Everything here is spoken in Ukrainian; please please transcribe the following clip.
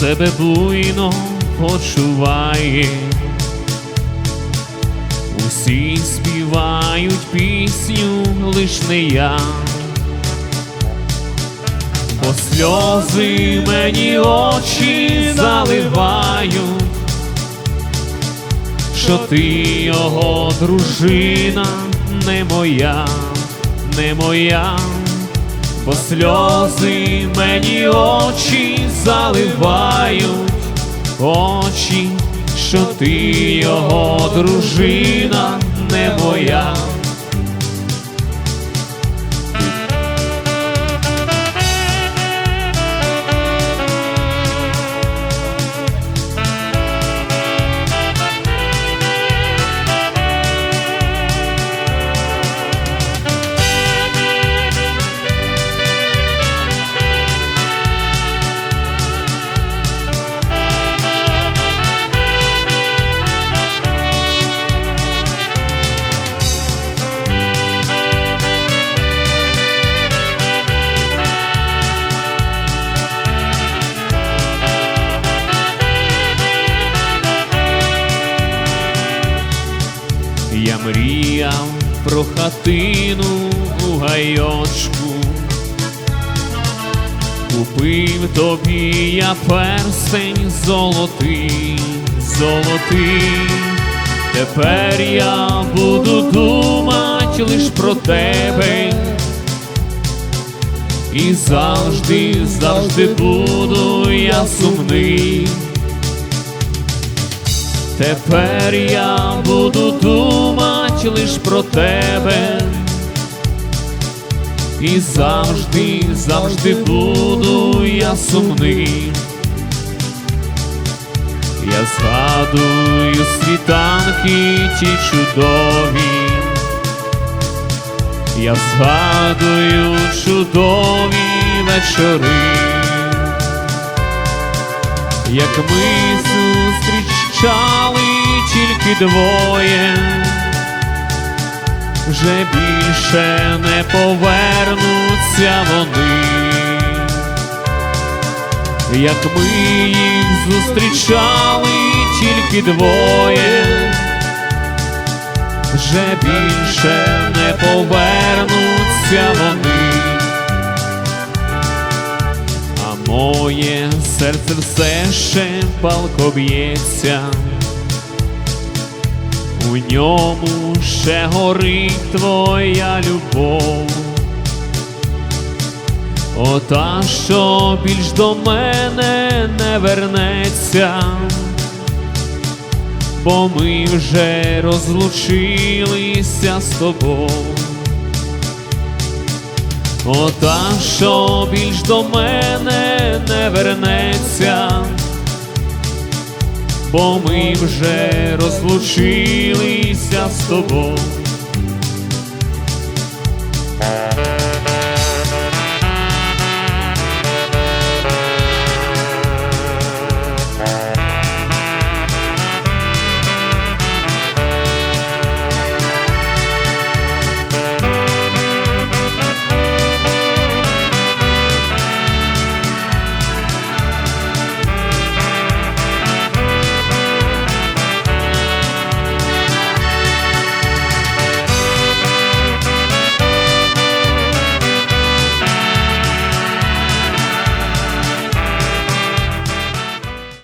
себе буйно почуває. Усі співають пісню, лиш не я. Бо сльози мені очі заливають, що ти його дружина не моя, не моя, бо сльози мені очі заливають, очі, що ти його дружина не моя. Я мріяв про хатину у гайочку, купив тобі я перстень золотий, золотий. Тепер я буду думать лиш про тебе. І завжди, завжди буду я сумний. Тепер я буду думать лиш про тебе. І завжди, завжди буду я сумний. Я згадую світанки ті чудові. Я згадую чудові вечори як ми зустрічали тільки двоє, вже більше не повернуться вони, як ми їх зустрічали тільки двоє, вже більше не повернуться вони. Моє серце все ще палко б'ється, у ньому ще горить твоя любов, ота, що більш до мене не вернеться, бо ми вже розлучилися з тобою. Ота, що більш до мене не вернеться, бо ми вже розлучилися з тобою.